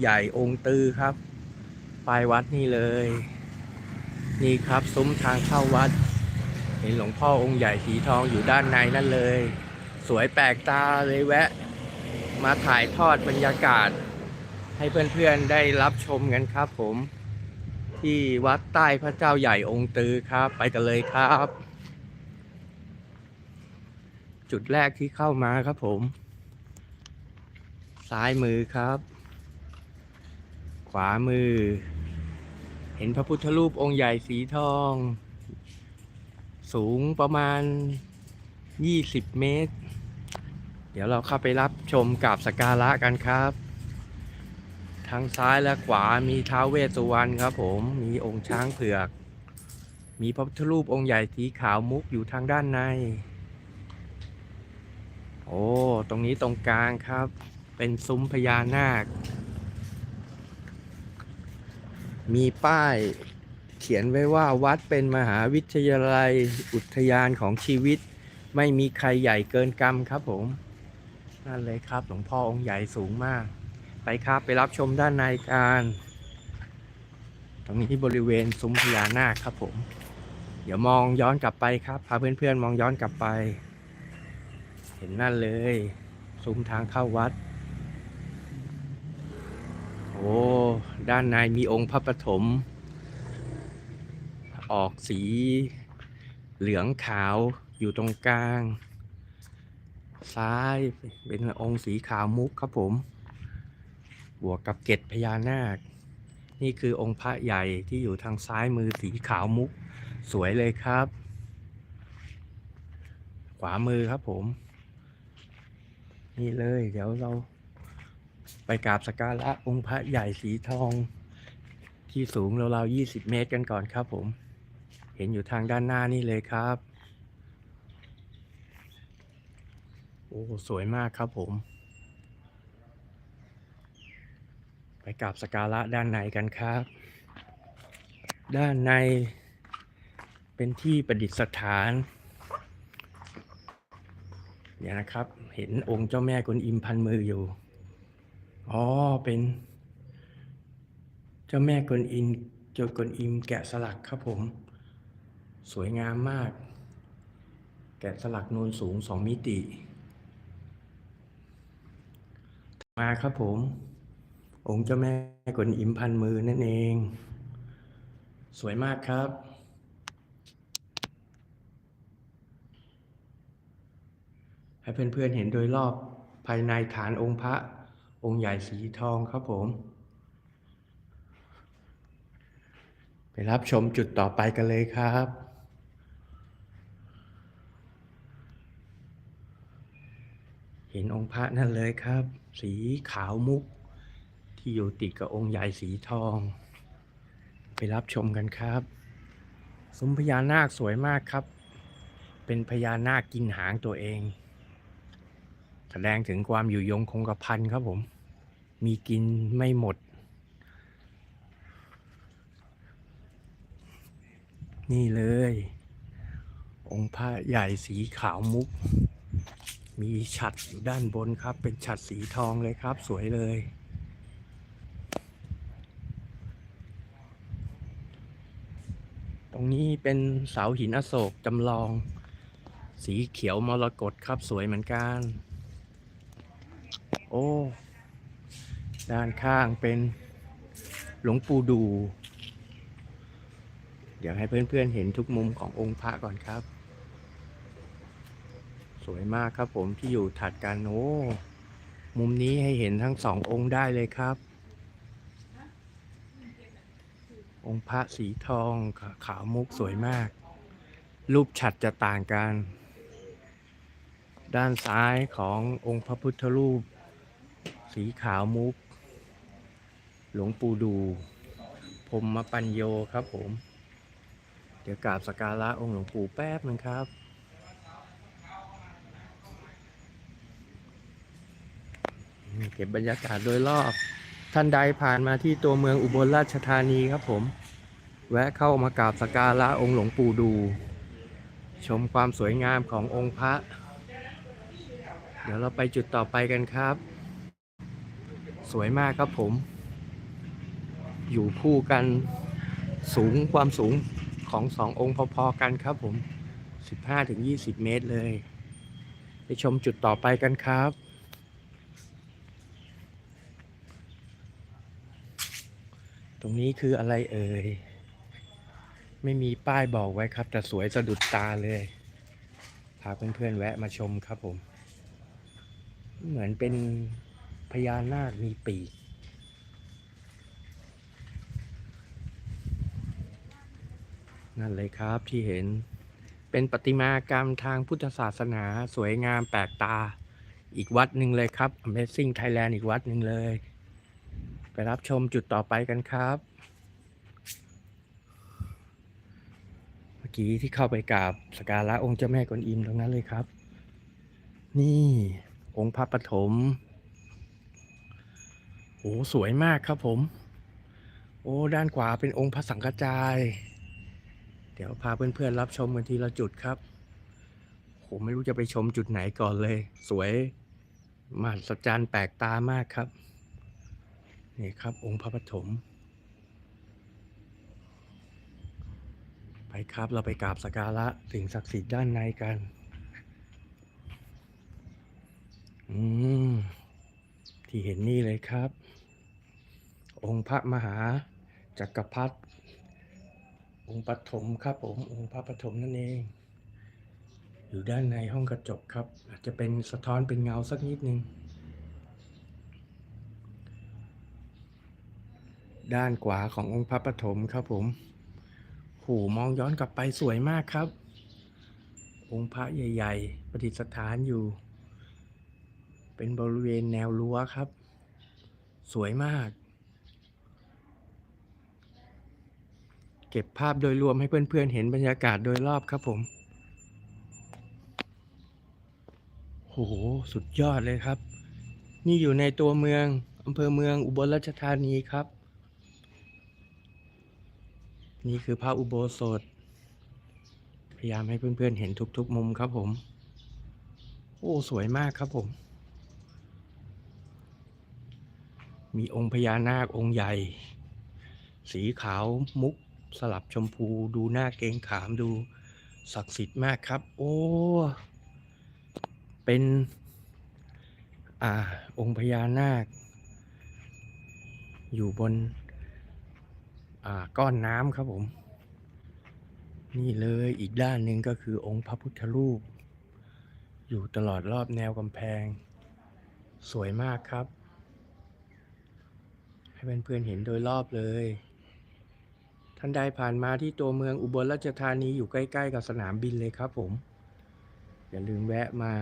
ใหญ่องค์ตือครับ ไปวัดนี่เลย นี่ครับซุ้มทางเข้าวัด เห็นหลวงพ่อองค์ใหญ่สีทองอยู่ด้านในนั่นเลย สวยแปลกตาเลยแวะ มาถ่ายทอดบรรยากาศ ให้เพื่อนๆได้รับชมกันครับผม ที่วัดใต้พระเจ้าใหญ่องค์ตือครับ ไปกันเลยครับ จุดแรกที่เข้ามาครับผม ซ้ายมือครับ ขวามือ เห็นพระพุทธรูปองค์ใหญ่สีทอง สูงประมาณ 20 เมตร เดี๋ยวเราเข้าไปรับชมกับสกการะกันครับ ทางซ้ายและขวามีท้าวเวสสุวรรณครับผมมีองค์ช้างเผือก มีพระพุทธรูปองค์ใหญ่สีขาวมุกอยู่ทางด้านใน โอ้ ตรงนี้ตรงกลางครับ เป็นซุ้มพญานาค มีป้ายเขียนไว้ว่าวัดเป็นมหาวิทยาลัยอุทยานของชีวิต ไม่มีใครใหญ่เกินกรรมครับผม นั่นเลยครับ หลวงพ่อองค์ใหญ่สูงมาก ไปครับไปรับชมด้านในกัน ตรงนี้ที่บริเวณซุ้มพญานาคครับผม เดี๋ยวมองย้อนกลับไปครับ พาเพื่อนๆมองย้อนกลับไป เห็นนั่นเลย ซุ้มทางเข้าวัด โอ้ ด้านในมีองค์พระปฐมออกสีเหลืองขาวอยู่ตรงกลาง ซ้ายเป็นองค์สีขาวมุกครับผม บวกกับเกตพญานาค นี่คือองค์พระใหญ่ที่อยู่ทางซ้ายมือสีขาวมุก สวยเลยครับ ขวามือครับผม นี่เลยเดี๋ยวเรา ไปกราบสกการะองค์พระใหญ่สีทอง ที่สูงราวๆ 20 เมตรกันก่อนครับผม เห็นอยู่ทางด้านหน้านี่เลยครับ โอ้สวยมากครับผม ไปกราบสกการะด้านในกันครับ ด้านในเป็นที่ประดิษฐานเดี๋ยนะครับ เห็นองค์เจ้าแม่กวนอิมพันมืออยู่ อ๋อ เป็นเจ้าแม่กวนอิมเจ้ากวนอิมแกะสลักครับผม สวยงามมาก แกะสลักนูนสูงสองมิติ มาครับผม องค์เจ้าแม่กวนอิมพันมือนั่นเอง สวยมากครับให้เพื่อนๆเห็นโดยรอบภายในฐานองค์พระ องค์ใหญ่สีทองครับผม ไปรับชมจุดต่อไปกันเลยครับเห็นองค์พระนั่นเลยครับ สีขาวมุก ที่อยู่ติดกับองค์ใหญ่สีทอง ไปรับชมกันครับซุ้มพญานาคสวยมากครับ เป็นพญานาคกินหางตัวเอง แสดงถึงความอยู่ยงคงกระพันครับผม มีกินไม่หมด นี่เลย องค์พระใหญ่สีขาวมุก มีฉัดอยู่ด้านบนครับ เป็นฉัดสีทองเลยครับ สวยเลย ตรงนี้เป็นเสาหินอโศกจำลอง สีเขียวมรกตครับสวยเหมือนกัน โอ้ ด้านข้างเป็นหลวงปู่ดู เดี๋ยวให้เพื่อนๆเห็นทุกมุมขององค์พระก่อนครับ สวยมากครับผมที่อยู่ถัดกันโอ้มุมนี้ให้เห็นทั้งสององค์ได้เลยครับ องค์พระสีทองขาวมุกสวยมาก รูปฉัดจะต่างกัน ด้านซ้ายขององค์พระพุทธรูป สีขาวมุก หลวงปู่ดูพรมปัญโยครับผม เดี๋ยวกราบสกการะองค์หลวงปู่แป๊บหนึงครับเก็บบรรยากาศโดยรอบ ท่านใดผ่านมาที่ตัวเมืองอุบลราชธานีครับผม แวะเข้ามากราบสกการะองค์หลวงปู่ดู ชมความสวยงามขององค์พระ เดี๋ยวเราไปจุดต่อไปกันครับ วยมากครับผม อยู่คู่กันสูงความสูงของสององค์พอๆกันครับผม 15-20 เมตรเลย ไปชมจุดต่อไปกันครับตรงนี้คืออะไรเอ่ย ไม่มีป้ายบอกไว้ครับ แต่สวยสะดุดตาเลย พาเพื่อนๆแวะมาชมครับผม เหมือนเป็น พญานาคมีปีก นั่นเลยครับที่เห็นเป็นประติมากรรมทางพุทธศาสนาสวยงามแปลกตาอีกวัดหนึ่งเลยครับ Amazing Thailand อีกวัดหนึ่งเลย ไปรับชมจุดต่อไปกันครับ เมื่อกี้ที่เข้าไปกราบสการะองค์เจ้าแม่กวนอิมตรงนั้นเลยครับ นี่องค์พระปฐม อ้สวยมากครับผม โอ้ ด้านขวาเป็นองค์พระสังฆจาย เดี๋ยวพาเพื่อนๆรับชมกันทีละจุดครับโหไม่รู้จะไปชมจุดไหนก่อนเลย สวยมหัศจรรย์แปลกตามากครับ นี่ครับ องค์พระปฐมไปครับเราไปกราบสักการะสิ่งศักดิ์สิทธิ์ด้านในกัน อืม ที่เห็นนี่เลยครับ องค์พระมหาจักรพรรดิองค์ปฐมครับผมองค์พระปฐมนั่นเอง อยู่ด้านในห้องกระจกครับ อาจจะเป็นสะท้อนเป็นเงาสักนิดนึงด้านขวาขององค์พระปฐมครับผมหูมองย้อนกลับไปสวยมากครับ องค์พระใหญ่ ๆ ประดิษฐานอยู่ เป็นบริเวณแนวรั้วครับ สวยมาก ก็บภาพโดยรวมให้เพื่อนๆเห็นบรรยากาศโดยรอบครับผม โห สุดยอดเลยครับ นี่อยู่ในตัวเมืองอำเภอเมืองอุบลราชธานีครับ นี่คือพระอุโบสถ พยายามให้เพื่อนๆเห็นทุกๆมุมครับผม โอ้ สวยมากครับผม มีองค์พญานาคองค์ใหญ่ สีขาวมุก สลับชมพูดูหน้าเกงขามดูศักดิ์สิทธิ์มากครับ โอ้ เป็น อ่า องค์พญานาค อยู่บน อ่า ก้อนน้ำครับผม นี่เลยอีกด้านหนึ่งก็คือองค์พระพุทธรูป อยู่ตลอดรอบแนวกำแพง สวยมากครับ ให้เพื่อนๆเห็นโดยรอบเลยานใดผ่านมาที่ตัวเมืองอุบลราชธานีอยู่ใกล้ ๆ กับสนามบินเลยครับผม อย่าลืมแวะมา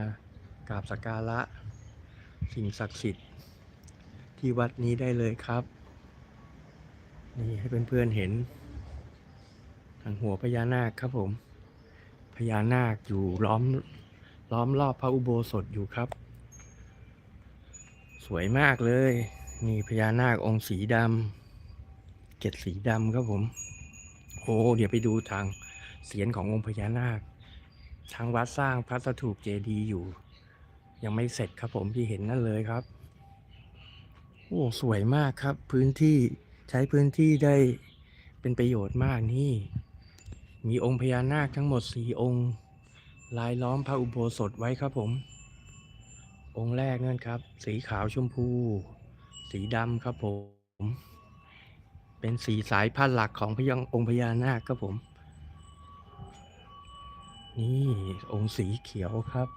กราบสักการะ สิ่งศักดิ์สิทธิ์ ที่วัดนี้ได้เลยครับ นี่ให้เพื่อนๆเห็นทางหัวพญานาคครับผม พญานาคอยู่ล้อมล้อมรอบพระอุโบสถอยู่ครับ สวยมากเลย นี่พญานาคองค์สีดำเกล็ดสีดำครับผม โอ้เดี๋ยวไปดูทางเสียนขององค์พญานาค ทางวัดสร้างพระสถูปเจดีย์อยู่ ยังไม่เสร็จครับผมที่เห็นนั่นเลยครับโอ้สวยมากครับ พื้นที่ใช้พื้นที่ได้เป็นประโยชน์มากนี่ มีองค์พญานาคทั้งหมดสี่องค์ลายล้อมพระอุโบสถไว้ครับผม องค์แรกนั่นครับ สีขาวชมพู สีดำครับผม เป็นสีสายพันธุ์หลักของพยังองค์พญานาคครับผม นี่องค์สีเขียวครับ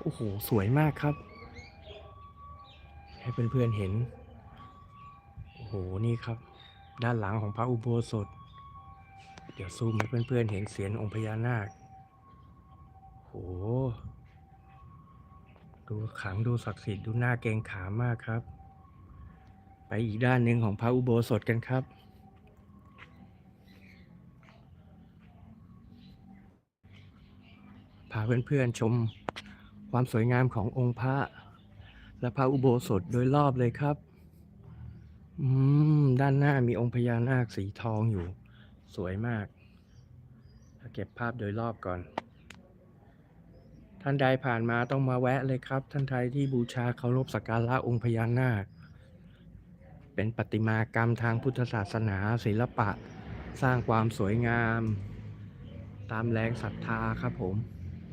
โอ้โห สวยมากครับ ให้เพื่อนๆเห็น โอ้โห นี่ครับ ด้านหลังของพระอุโบสถ เดี๋ยวซูมให้เพื่อนๆเห็นเสียนองค์พญานาคโห ดูขลังดูศักดิ์สิทธิ์ดูหน้าเกรงขามากครับ ไปอีกด้านหนึ่งของพระอุโบสถกันครับ พาเพื่อนๆชมความสวยงามขององค์พระ และพระอุโบสถโดยรอบเลยครับ อืม ด้านหน้ามีองค์พญานาคสีทองอยู่ สวยมากเก็บภาพโดยรอบก่อน ท่านใดผ่านมาต้องมาแวะเลยครับ ท่านใดที่บูชาเคารพสักการะองค์พญานาค เป็นประติมากรรมทางพุทธศาสนาศิลปะ สร้างความสวยงาม ตามแรงศรัทธาครับผม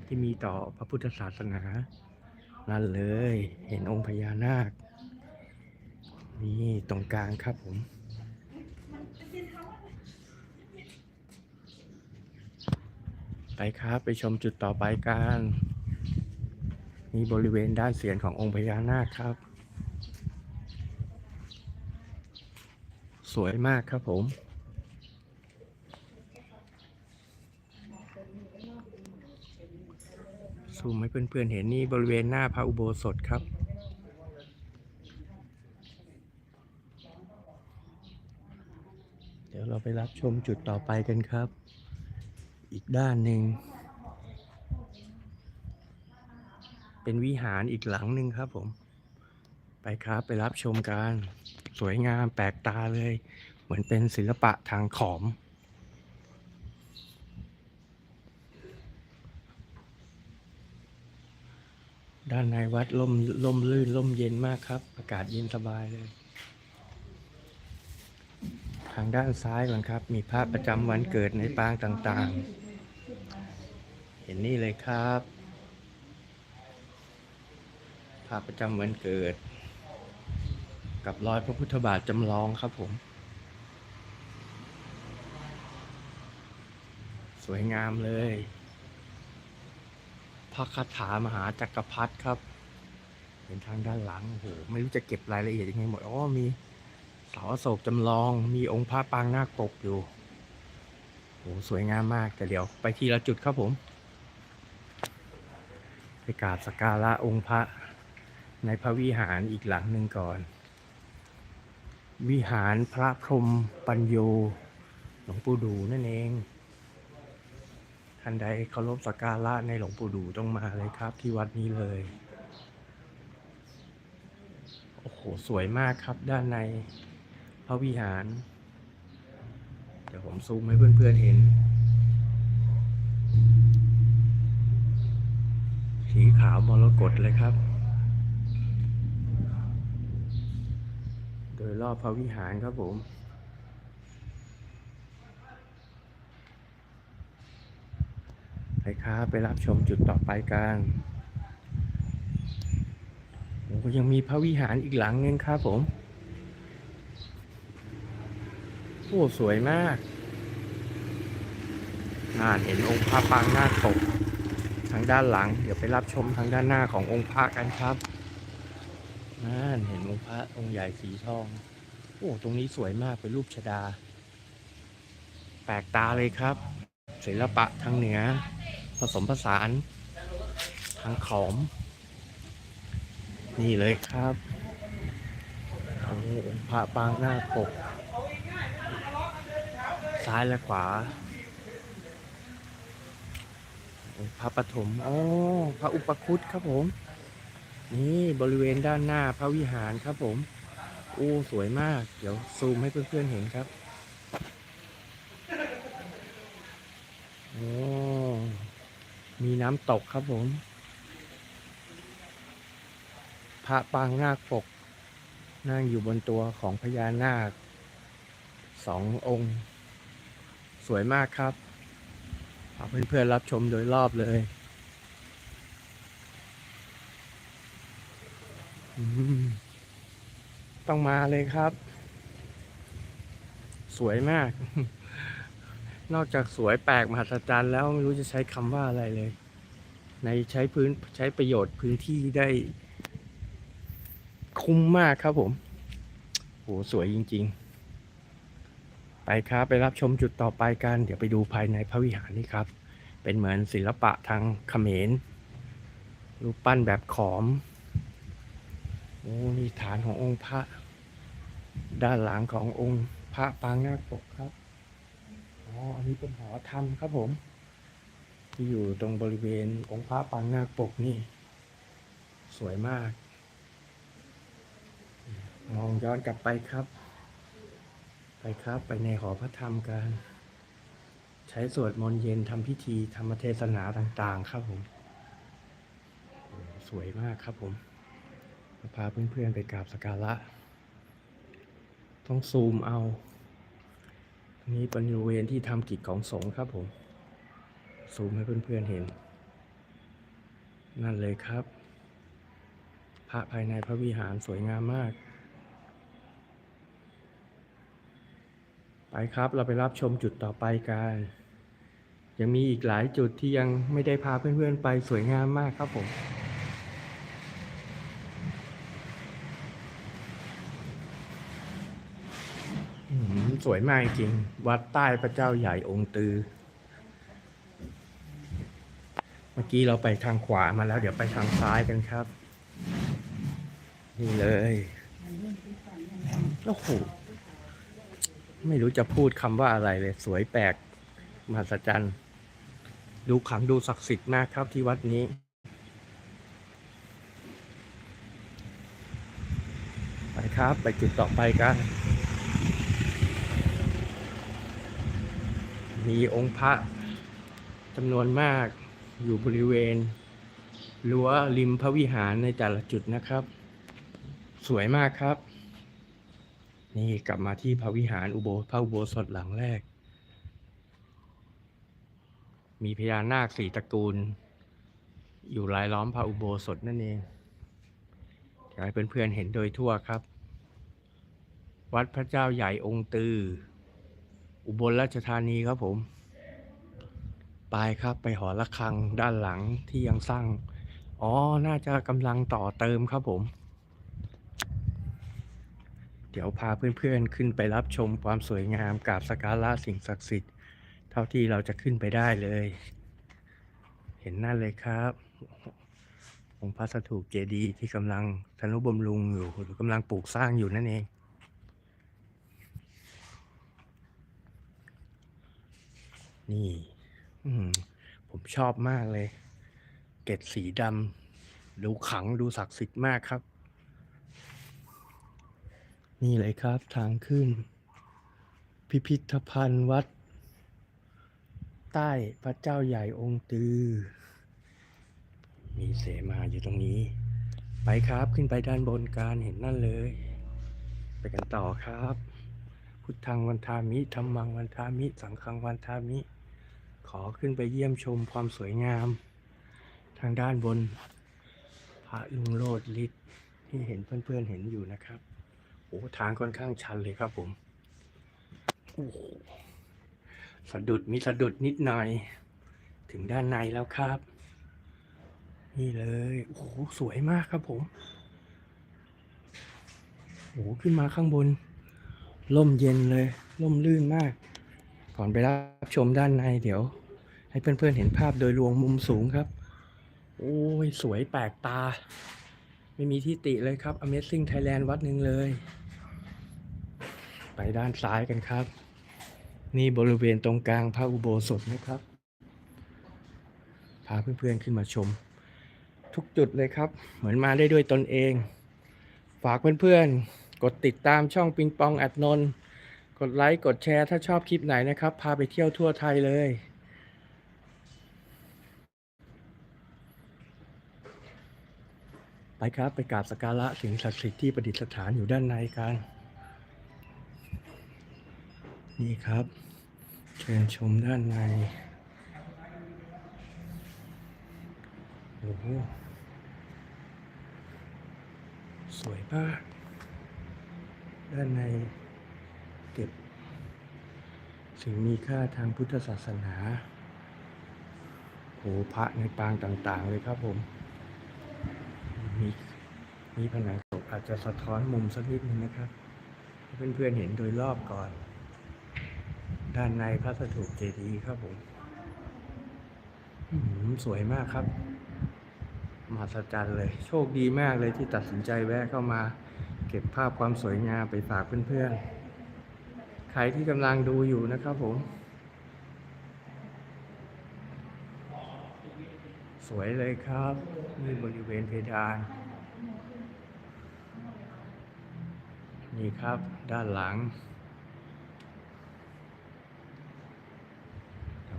ที่มีต่อพระพุทธศาสนา นั่นเลยเห็นองค์พญานาค นี่ตรงกลางครับผม ไปครับไปชมจุดต่อไปกันนี่บริเวณด้านเสียนขององค์พญานาคครับ สวยมากครับผม ซูมให้เพื่อนๆเห็นนี่บริเวณหน้าพระอุโบสถครับเดี๋ยวเราไปรับชมจุดต่อไปกันครับ อีกด้านหนึ่ง เป็นวิหารอีกหลังหนึ่งครับผม ไปครับไปรับชมกัน สวยงามแปลกตาเลย เหมือนเป็นศิลปะทางขอม ด้านในวัดล่มล่มลื่นล่มเย็นมากครับ อากาศเย็นสบายเลย ทางด้านซ้ายก่อนครับ มีภาพประจำวันเกิดในปางต่างๆ เห็นนี่เลยครับภาพประจำวันเกิด กับรอยพระพุทธบาทจำลองครับผม สวยงามเลยพระคาถามหาจักรพรรดิครับเห็นทางด้านหลังโอ้โหไม่รู้จะเก็บรายละเอียดยังไงหมดอ๋อมีเสาโศกจำลอง มีองค์พระปางนาคปกอยู่โอ้โหสวยงามมากแต่เดี๋ยวไปทีละจุดครับผมไปกราบสักการะองค์พระในพระวิหารอีกหลังหนึ่งก่อน วิหารพระพรหมปัญโยหลวงปู่ดูนั่นเอง ท่านใดเคารพสักการะในหลวงปู่ดูต้องมาเลยครับ ที่วัดนี้เลย โอ้โห สวยมากครับด้านในพระวิหาร เดี๋ยวผมซูมให้เพื่อนๆเห็น สีขาวมรกตเลยครับ โด ยรอบพระวิหารครับผม ไปครับไปรับชมจุดต่อไปกันโอ้ยังมีพระวิหารอีกหลังนึงครับผม โอ้สวยมากน่าเห็นองค์พระปางหน้าคปกทางด้านหลัง เดี๋ยวไปรับชมทางด้านหน้าขององค์พระกันครับ น่านเห็นองค์พระองค์ใหญ่สีทอง โอ้ ตรงนี้สวยมากเป็นรูปชดา แปลกตาเลยครับ ศิลปะทางเหนือ ผสมผสานทางขอม นี่เลยครับโอ้องค์พระปางหน้าปก ซ้ายและขวาพระปฐม อ๋อ พระอุปคุตครับผม นี่บริเวณด้านหน้าพระวิหารครับผมโอ้สวยมาก เดี๋ยวซูมให้เพื่อนๆเห็นครับโอ้มีน้ำตกครับผม พระปางนาคปก นั่งอยู่บนตัวของพญานาคสององค์ สวยมากครับเอาเพื่อนๆรับชมโดยรอบเลยอืม ต้องมาเลยครับ สวยมาก นอกจากสวยแปลกมหัศจรรย์แล้วไม่รู้จะใช้คำว่าอะไรเลย ในใช้พื้นใช้ประโยชน์พื้นที่ได้ คุ้มมากครับผมโหสวยจริง ๆ ไปครับไปรับชมจุดต่อไปกัน เดี๋ยวไปดูภายในพระวิหารนี่ครับ เป็นเหมือนศิลปะทางเขมรรูปปั้นแบบขอม อ้นี่ฐานขององค์พระ ด้านหลังขององค์พระปางนาคปกครับอ๋ออันนี้เป็นหอธรรมครับผม ที่อยู่ตรงบริเวณองค์พระปางนาคปกนี่ สวยมาก มองย้อนกลับไปครับ ไปครับไปในหอพระธรรมกันใช้สวดมนต์เย็นทำพิธีธรรมเทศนาต่างๆ ครับผม สวยมากครับผม พาเพื่อนๆไปกราบสักการะ ต้องซูมเอานี้เป็นบริเวณที่ทำกิจของสงฆ์ครับผม ซูมให้เพื่อนๆเห็น นั่นเลยครับ พระภายในพระวิหารสวยงามมาก ไปครับเราไปรับชมจุดต่อไปกัน ยังมีอีกหลายจุดที่ยังไม่ได้พาเพื่อนๆไปสวยงามมากครับผม อืม สวยมากจริง วัดใต้พระเจ้าใหญ่องค์ตือ เมื่อกี้เราไปทางขวามาแล้ว เดี๋ยวไปทางซ้ายกันครับ นี่เลยโอ้โหไม่รู้จะพูดคำว่าอะไรเลย สวยแปลกมหัศจรรย์ ดูขังดูศักดิ์สิทธิ์มากครับที่วัดนี้ไปครับ ไปจุดต่อไปกัน มีองค์พระจำนวนมากอยู่บริเวณรั้วริมพระวิหารในแต่ละจุดนะครับ สวยมากครับ นี่กลับมาที่พระวิหารอุโบพระอุโบสถหลังแรก มีพญานาคสี่ตระกูล อยู่รายล้อมพระอุโบสถนั่นเองอยากให้เพื่อนๆเห็นโดยทั่วครับ วัดพระเจ้าใหญ่องค์ตือ อุบลราชธานีครับผม ไปครับไปหอระฆังด้านหลังที่ยังสร้าง อ๋อ น่าจะกำลังต่อเติมครับผม เดี๋ยวพาเพื่อนๆขึ้นไปรับชมความสวยงามกราบสักการะสิ่งศักดิ์สิทธิ์ เท่าที่เราจะขึ้นไปได้เลย เห็นนั่นเลยครับองค์พระสถูปเจดีย์ที่กำลังธนุบำรุงอยู่หรือกำลังปลูกสร้างอยู่นั่นเอง นี่ผมชอบมากเลย เกล็ดสีดำดูขังดูศักดิ์สิทธิ์มากครับ นี่เลยครับทางขึ้น พิพิธภัณฑ์วัด ใต้พระเจ้าใหญ่องค์ตือ มีเสมาอยู่ตรงนี้ ไปครับขึ้นไปด้านบนการเห็นนั่นเลย ไปกันต่อครับ พุทธังวันทามิธรรมังวันทามิ สังฆังวันทามิ ขอขึ้นไปเยี่ยมชมความสวยงาม ทางด้านบนพระลุงโลดฤทธิ์ที่เห็นเพื่อนๆเห็นอยู่นะครับโอ้ทางค่อนข้างชันเลยครับผมโอ้สะดุดมีสะดุดนิดหน่อย ถึงด้านในแล้วครับ นี่เลยโอ้สวยมากครับผมโอ้ขึ้นมาข้างบนร่มเย็นเลยร่มลื่นมาก ก่อนไปรับชมด้านในเดี๋ยว ให้เพื่อนๆเห็นภาพโดยรวมมุมสูงครับ โอ้ย สวยแปลกตา ไม่มีที่ติเลยครับ Amazing Thailand วัดหนึ่งเลย ไปด้านซ้ายกันครับ นี่บริเวณตรงกลางพระอุโบสถนะครับ พาเพื่อนๆขึ้นมาชม ทุกจุดเลยครับ เหมือนมาได้ด้วยตนเอง ฝากเพื่อนๆกดติดตามช่องปิงปองอัดนนท์ กดไลค์ กดแชร์ ถ้าชอบคลิปไหนนะครับ พาไปเที่ยวทั่วไทยเลย ไปครับ ไปกราบสักการะสิ่งศักดิ์สิทธิ์ที่ประดิษฐานอยู่ด้านในกัน นี่ครับ เชิญชมด้านใน โอ้โห สวยมากด้านใน สิ่งมีค่าทางพุทธศาสนาโหพระในปางต่าง ๆ เลยครับผม มีมีผนังตกอาจจะสะท้อนมุมสักนิดนึงนะครับเพื่อนๆเห็นโดยรอบก่อน ด้านในพระสถูปเจดีย์ครับผมอื้อหือสวยมากครับ มหัศจรรย์เลย โชคดีมากเลยที่ตัดสินใจแวะเข้ามา เก็บภาพความสวยงามไปฝากเพื่อนๆ รที่กำลังดูอยู่นะครับผม สวยเลยครับนี่บริเวณเพดาน นี่ครับด้านหลัง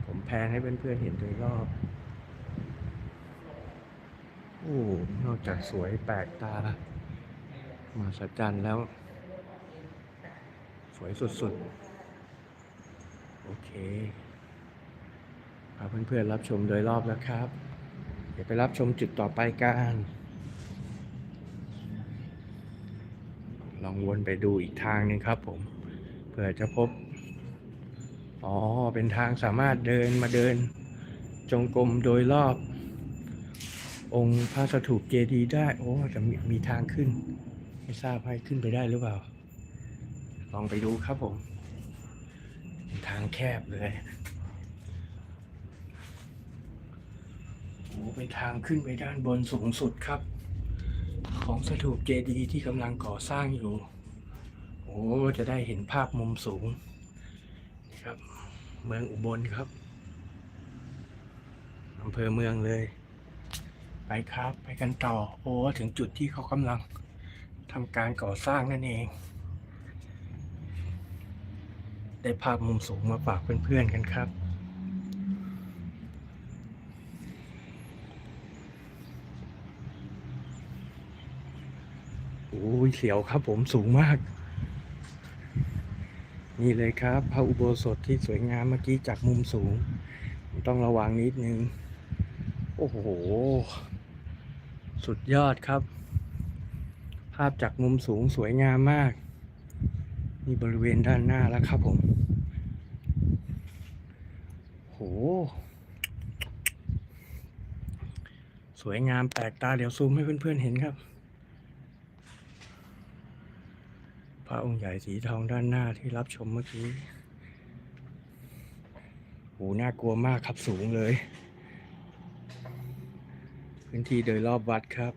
ผมแพนให้เพื่อนๆเห็นโดยรอบโอ้นอกจากสวยแปลกตามาสัจจันแล้ว สวยสุดๆ โอเคพาเพื่อนๆรับชมโดยรอบแล้วครับ เดี๋ยวไปรับชมจุดต่อไปกัน ลองวนไปดูอีกทางหนึงครับผม เผื่อจะพบ อ๋อ เป็นทางสามารถเดินมาเดิน จงกรมโดยรอบ องค์พระสถูปเจดีย์ได้ โอ้ จะมีมีทางขึ้น ไม่ทราบให้ขึ้นไปได้หรือเปล่า ลองไปดูครับผม ทางแคบเลยโอ้เป็นทางขึ้นไปด้านบนสูงสุดครับ ของสถูปเจดีย์ที่กำลังก่อสร้างอยู่ โอ้จะได้เห็นภาพมุมสูงนี่ครับ เมืองอุบลครับอำเภอเมืองเลย ไปครับ ไปกันต่อ โอ้ ถึงจุดที่เขากำลังทำการก่อสร้างนั่นเอง ได้ภาพมุมสูงมาฝากเพื่อนๆกันครับ โอ้ยเสียวครับผมสูงมาก นี่เลยครับพระอุโบสถที่สวยงามเมื่อกี้จากมุมสูง ต้องระวังนิดนึง โอ้โห สุดยอดครับ ภาพจากมุมสูงสวยงามมาก นี่บริเวณด้านหน้าแล้วครับผม โห สวยงามแปลกตาเดี๋ยวซูมให้เพื่อนๆเห็นครับ พระองค์ใหญ่สีทองด้านหน้าที่รับชมเมื่อกี้ โห น่ากลัวมากครับสูงเลย พื้นที่โดยรอบวัดครับ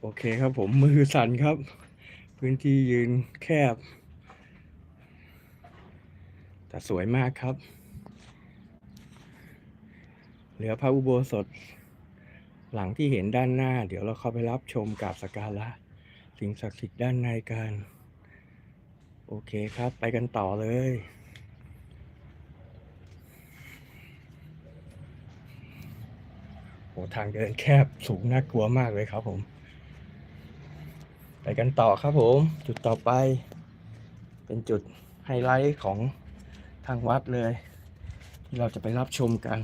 โอเคครับผมมือสั่นครับ พื้นที่ยืนแคบ แต่สวยมากครับ เหลือพระอุโบสถ หลังที่เห็นด้านหน้า เดี๋ยวเราเข้าไปรับชมกราบสกการะสิ่งศักดิ์สิทธิ์ด้านในกัน โอเคครับ ไปกันต่อเลยโหทางเดินแคบสูงน่ากลัวมากเลยครับผม ไปกันต่อครับผม จุดต่อไป เป็นจุดไฮไลท์ของทางวัดเลย ที่เราจะไปรับชมกัน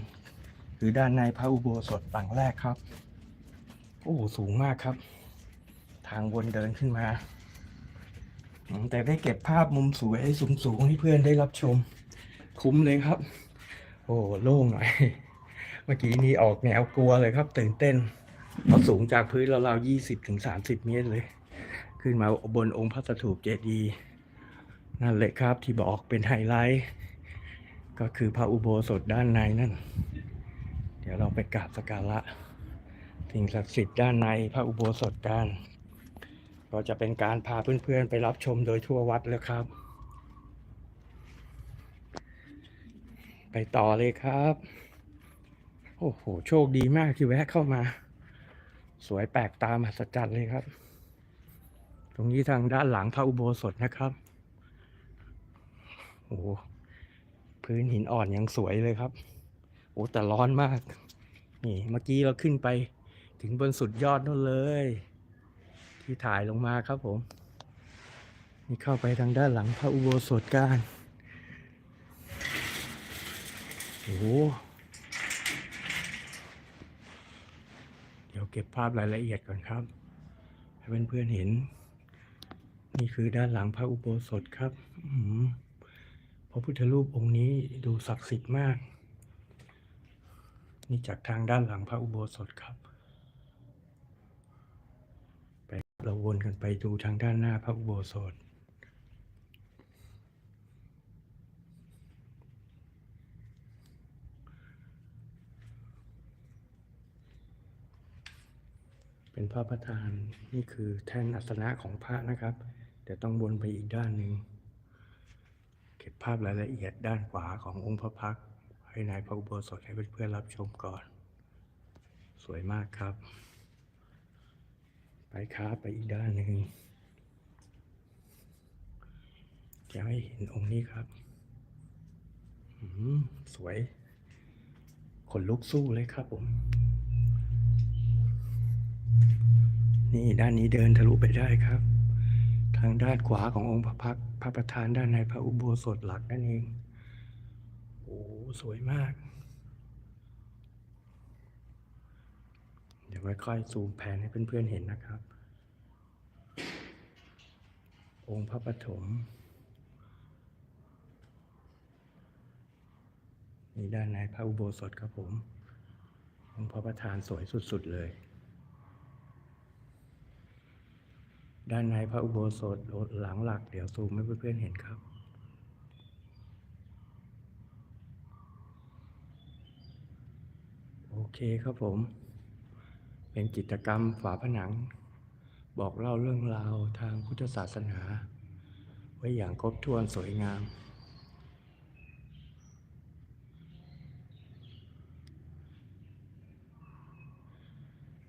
คือด้านในพระอุโบสถหลังแรกครับ โอ้โหสูงมากครับ ทางวนเดินขึ้นมา แต่ได้เก็บภาพมุมสวยสูงๆให้เพื่อนได้รับชม คุ้มเลยครับ โอ้โล่งหน่อยเมื่อกี้นี้ออกแนวกลัวเลยครับ ตื่นเต้นเพราะสูงจากพื้นเราวๆยี่สิบถึงสามสิบเมตรเลย ขึ้นมาบนองค์พระสถูปเจดีย์นั่นเลยครับที่บอกเป็นไฮไลท์ ก็คือพระอุโบสถด้านในนั่น เดี๋ยวเราไปกราบสักการะสิ่งศักดิ์สิทธิ์ด้านในพระอุโบสถกันก็จะเป็นการพาเพื่อนๆไปรับชมโดยทั่ววัดแล้วครับ ไปต่อเลยครับโอ้โห โชคดีมากที่แวะเข้ามา สวยแปลกตามหัศจรรย์เลยครับ ตรงนี้ทางด้านหลังพระอุโบสถนะครับ โอ้โหพื้นหินอ่อนยังสวยเลยครับ โอ้แต่ร้อนมาก นี่เมื่อกี้เราขึ้นไปถึงบนสุดยอดนั่นเลย ที่ถ่ายลงมาครับผม นี่เข้าไปทางด้านหลังพระอุโบสถกันโอ้โหเดี๋ยวเก็บภาพรายละเอียดก่อนครับ ให้เพื่อนๆเห็น นี่คือด้านหลังพระอุโบสถครับพระพุทธรูปองค์นี้ดูศักดิ์สิทธิ์มาก นี่จากทางด้านหลังพระอุโบสถครับไปเราวนกันไปดูทางด้านหน้าพระอุโบสถเป็นพระประธานนี่คือแท่นอัสนะของพระนะครับ เดี๋ยวต้องวนไปอีกด้านหนึ่งเก็บภาพรายละเอียดด้านขวาขององค์พระพักให้ในพระอุโบสถให้เพื่อนๆรับชมก่อน สวยมากครับ ไปครับไปอีกด้านหนึ่งจะให้เห็นองค์นี้ครับสวยขนลุกสู้เลยครับผม นี่ด้านนี้เดินทะลุไปได้ครับ ถ้างด้านขวาขององค์พระพักพระประธานด้านในพระอุโบสถหลักนั่นเอง โอ้สวยมาก เดี๋ยวค่อยๆซูมแผนให้เพื่อนๆเห็นนะครับ องค์พระปฐมนี่ด้านในพระอุโบสถครับผม องค์พระประธานสวยสุดๆเลย ด้านในพระอุโบสถหลังหลัก เดี๋ยวซูมให้เพื่อนๆเห็นครับ โอเคครับผม เป็นกิจกรรมฝาผนัง บอกเล่าเรื่องราวทางพุทธศาสนา ไว้อย่างครบถ้วนสวยงาม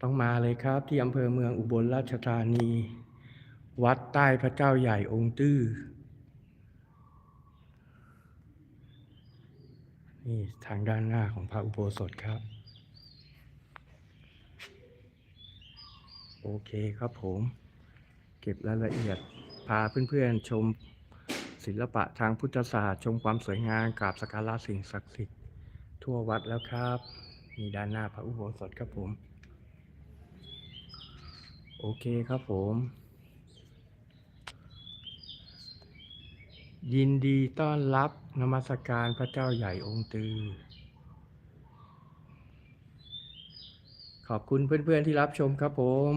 ต้องมาเลยครับที่อำเภอเมืองอุบลราชธานี วัดใต้พระเจ้าใหญ่องค์ตื้อ นี่ทางด้านหน้าของพระอุโบสถครับ โอเคครับผม เก็บรายละเอียดพาเพื่อนๆชมศิลปะทางพุทธศาสตร์ ชมความสวยงามกราบสักการะสิ่งศักดิ์สิทธิ์ทั่ววัดแล้วครับนี่ด้านหน้าพระอุโบสถครับผม โอเคครับผม ยินดีต้อนรับนมัสการพระเจ้าใหญ่องค์ตือ ขอบคุณเพื่อนๆที่รับชมครับผม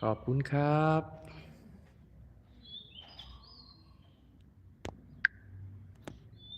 ขอบคุณครับ